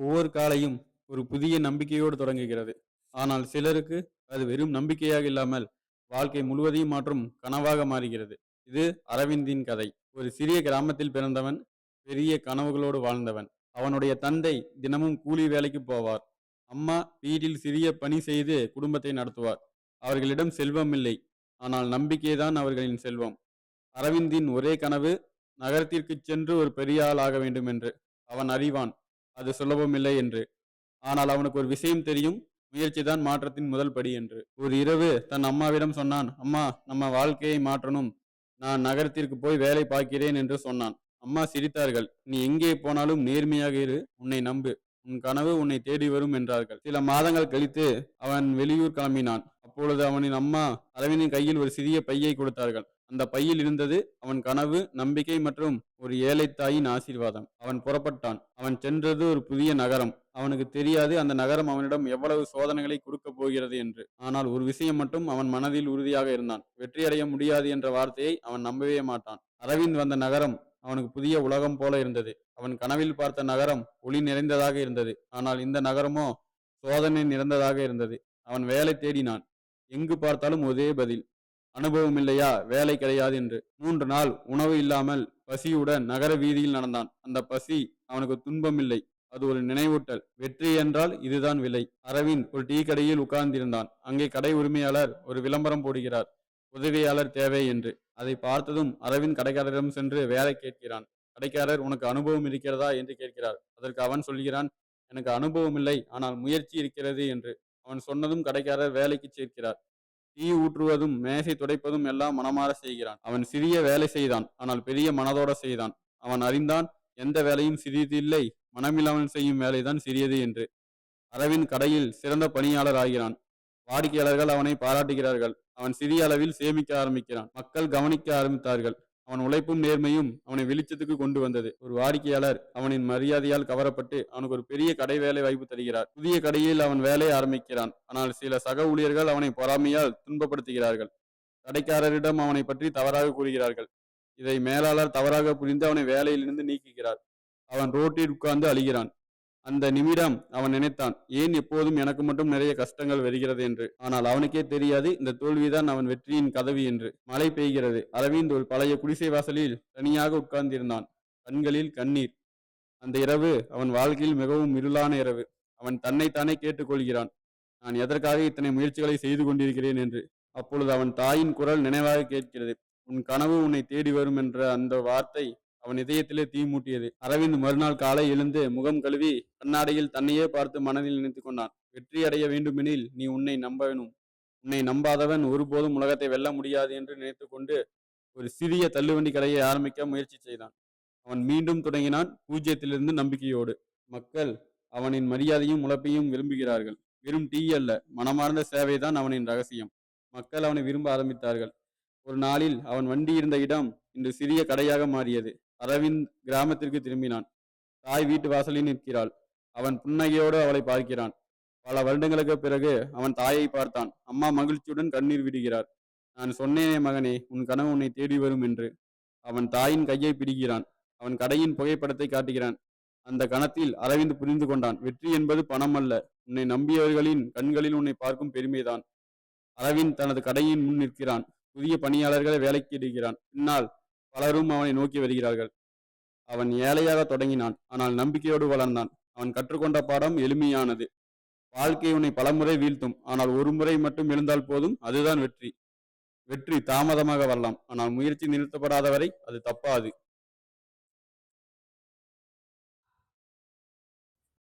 ஒவ்வொரு காலையும் ஒரு புதிய நம்பிக்கையோடு தொடங்குகிறது. ஆனால் சிலருக்கு அது வெறும் நம்பிக்கையாக இல்லாமல் வாழ்க்கை முழுவதையும் மாற்றும் கனவாக மாறுகிறது. இது அரவிந்தின் கதை. ஒரு சிறிய கிராமத்தில் பிறந்தவன் பெரிய கனவுகளோடு வாழ்ந்தவன். அவனுடைய தந்தை தினமும் கூலி வேலைக்கு போவார். அம்மா வீட்டில் சிறிய பணி செய்து குடும்பத்தை நடத்துவார். அவர்களிடம் செல்வம் இல்லை. ஆனால் நம்பிக்கைதான் அவர்களின் செல்வம். அரவிந்தின் ஒரே கனவு நகரத்திற்கு சென்று ஒரு பெரிய ஆள் ஆக வேண்டும் என்று அவன் அறிவான் அது சுலபமில்லை என்று. ஆனால் அவனுக்கு ஒரு விஷயம் தெரியும். முயற்சிதான் மாற்றத்தின் முதல் படி என்று. ஒரு இரவு தன் அம்மாவிடம் சொன்னான் அம்மா நம்ம வாழ்க்கையை மாற்றணும். நான் நகரத்திற்கு போய் வேலை பார்க்கிறேன் என்று சொன்னான். அம்மா சிரித்தார்கள். நீ எங்கே போனாலும் நேர்மையாக இரு. உன்னை நம்பு. உன் கனவு உன்னை தேடி வரும் என்றார்கள். சில மாதங்கள் கழித்து அவன் வெளியூர் கிளம்பினான். அப்பொழுது அவனின் அம்மா அரவிந்தின் கையில் ஒரு சிறிய பையை கொடுத்தார்கள். அந்த பையில் இருந்தது அவன் கனவு நம்பிக்கை மற்றும் ஒரு ஏழை தாயின் ஆசீர்வாதம். அவன் புறப்பட்டான். அவன் சென்றது ஒரு புதிய நகரம். அவனுக்கு தெரியாது அந்த நகரம் அவனிடம் எவ்வளவு சோதனைகளை கொடுக்க போகிறது என்று. ஆனால் ஒரு விஷயம் மட்டும் அவன் மனதில் உறுதியாக இருந்தான். வெற்றியடைய முடியாது என்ற வார்த்தையை அவன் நம்பவே மாட்டான். அரவிந்த் வந்த நகரம் அவனுக்கு புதிய உலகம் போல இருந்தது. அவன் கனவில் பார்த்த நகரம் ஒளி நிறைந்ததாக இருந்தது. ஆனால் இந்த நகரமோ சோதனை நிறைந்ததாக இருந்தது. அவன் வேலை தேடினான். எங்கு பார்த்தாலும் ஒரே பதில் அனுபவம் இல்லையா? வேலை கிடையாது என்று. மூன்று நாள் உணவு இல்லாமல் பசியுடன் நகர வீதியில் நடந்தான். அந்த பசி அவனுக்கு துன்பம் இல்லை. அது ஒரு நினைவூட்டல். வெற்றி என்றால் இதுதான் விலை. அரவிந்த் ஒரு டீ கடையில் உட்கார்ந்திருந்தான். அங்கே கடை உரிமையாளர் ஒரு விளம்பரம் போடுகிறார். உதவியாளர் தேவை என்று. அதை பார்த்ததும் அரவிந்த் கடைக்காரரிடம் சென்று வேலை கேட்கிறான். கடைக்காரர் உனக்கு அனுபவம் இருக்கிறதா? என்று கேட்கிறார். அதற்கு அவன் சொல்கிறான் எனக்கு அனுபவம் இல்லை. ஆனால் முயற்சி இருக்கிறது என்று. அவன் சொன்னதும் கடைக்காரர் வேலைக்கு சேர்க்கிறார். தீ ஊற்றுவதும் மேசை துடைப்பதும் எல்லாம் மனமாற செய்கிறான். அவன் சிறிய வேலை செய்தான் ஆனால் பெரிய மனதோட செய்தான். அவன் அறிந்தான் எந்த வேலையும் சிறியது இல்லை மனமில்லாமல் செய்யும் வேலைதான் சிறியது என்று. அரவின் கடையில் சிறந்த பணியாளர் ஆகிறான். வாடிக்கையாளர்கள் அவனை பாராட்டுகிறார்கள். அவன் சிறிய அளவில் சேமிக்க ஆரம்பிக்கிறான். மக்கள் கவனிக்க ஆரம்பித்தார்கள். அவன் உழைப்பும் நேர்மையும் அவனை வெளிச்சத்துக்கு கொண்டு வந்தது. ஒரு வாடிக்கையாளர் அவனின் மரியாதையால் கவரப்பட்டு அவனுக்கு ஒரு பெரிய கடை வேலை வாய்ப்பு தருகிறார். புதிய கடையில் அவன் வேலையை ஆரம்பிக்கிறான். ஆனால் சில சக ஊழியர்கள் அவனை பொறாமையால் துன்பப்படுத்துகிறார்கள். கடைக்காரரிடம் அவனை பற்றி தவறாக கூறுகிறார்கள். இதை மேலாளர் தவறாக புரிந்து அவனை வேலையிலிருந்து நீக்குகிறார். அவன் ரோட்டில் உட்கார்ந்து அழுகிறான். அந்த நிமிடம் அவன் நினைத்தான் ஏன் எப்போதும் எனக்கு மட்டும் நிறைய கஷ்டங்கள் வருகிறது? என்று. ஆனால் அவனுக்கே தெரியாது இந்த தோல்விதான் அவன் வெற்றியின் கதவு என்று. மழை பெய்கிறது அரவிந்த் ஒரு பழைய குடிசை வாசலில் தனியாக உட்கார்ந்திருந்தான் கண்களில் கண்ணீர். அந்த இரவு அவன் வாழ்க்கையில் மிகவும் இருளான இரவு. அவன் தன்னைத்தானே கேட்டுக்கொள்கிறான் நான் எதற்காக இத்தனை முயற்சிகளை செய்து கொண்டிருக்கிறேன்? என்று. அப்பொழுது அவன் தாயின் குரல் நினைவாக கேட்கிறது உன் கனவு உன்னை தேடி வரும் என்ற அந்த வார்த்தை அவன் இதயத்திலே தீ மூட்டியது. அரவிந்த் மறுநாள் காலை எழுந்து முகம் கழுவி கண்ணாடியில் தன்னையே பார்த்து மனதில் நினைத்து கொண்டான். வெற்றி அடைய வேண்டுமெனில் நீ உன்னை நம்ப வேணும் உன்னை நம்பாதவன் ஒருபோதும் உலகத்தை வெல்ல முடியாது என்று நினைத்துக்கொண்டு ஒரு சிறிய தள்ளுவண்டி கடையை ஆரம்பிக்க முயற்சி செய்தான். அவன் மீண்டும் தொடங்கினான் பூஜ்ஜியத்திலிருந்து நம்பிக்கையோடு. மக்கள் அவனின் மரியாதையும் உழைப்பையும் விரும்புகிறார்கள். வெறும் டீ அல்ல மனமார்ந்த சேவைதான் அவனின் ரகசியம். மக்கள் அவனை விரும்ப ஆரம்பித்தார்கள். ஒரு நாளில் அவன் வண்டி இருந்த இடம் இன்று சிறிய கடையாக மாறியது. அரவிந்த் கிராமத்திற்கு திரும்பினான். தாய் வீட்டு வாசலில் நிற்கிறாள். அவன் புன்னகையோடு அவளை பார்க்கிறான். பல வருடங்களுக்கு பிறகு அவன் தாயை பார்த்தான். அம்மா மகிழ்ச்சியுடன் கண்ணீர் விடுகிறார். நான் சொன்னேனே மகனே உன் கனவு உன்னை தேடி வரும் என்று. அவன் தாயின் கையை பிடிக்கிறான். அவன் கடையின் புகைப்படத்தை காட்டுகிறான். அந்த கணத்தில் அரவிந்த் புரிந்து கொண்டான். வெற்றி என்பது பணம் அல்ல. உன்னை நம்பியவர்களின் கண்களில் உன்னை பார்க்கும் பெருமைதான். அரவிந்த் தனது கடையின் முன் நிற்கிறான். புதிய பணியாளர்களை வேலைக்கு இடுகிறான். பின்னால் பலரும் அவனை நோக்கி வருகிறார்கள். அவன் ஏழையாக தொடங்கினான். ஆனால் நம்பிக்கையோடு வளர்ந்தான். அவன் கற்றுக்கொண்ட பாடம் எளிமையானது. வாழ்க்கை உன்னை பலமுறை வீழ்த்தும். ஆனால் ஒரு முறை மட்டும் எழுந்தால் போதும் அதுதான் வெற்றி. வெற்றி தாமதமாக வரலாம். ஆனால் முயற்சி நிறுத்தப்படாத வரை அது தப்பாது.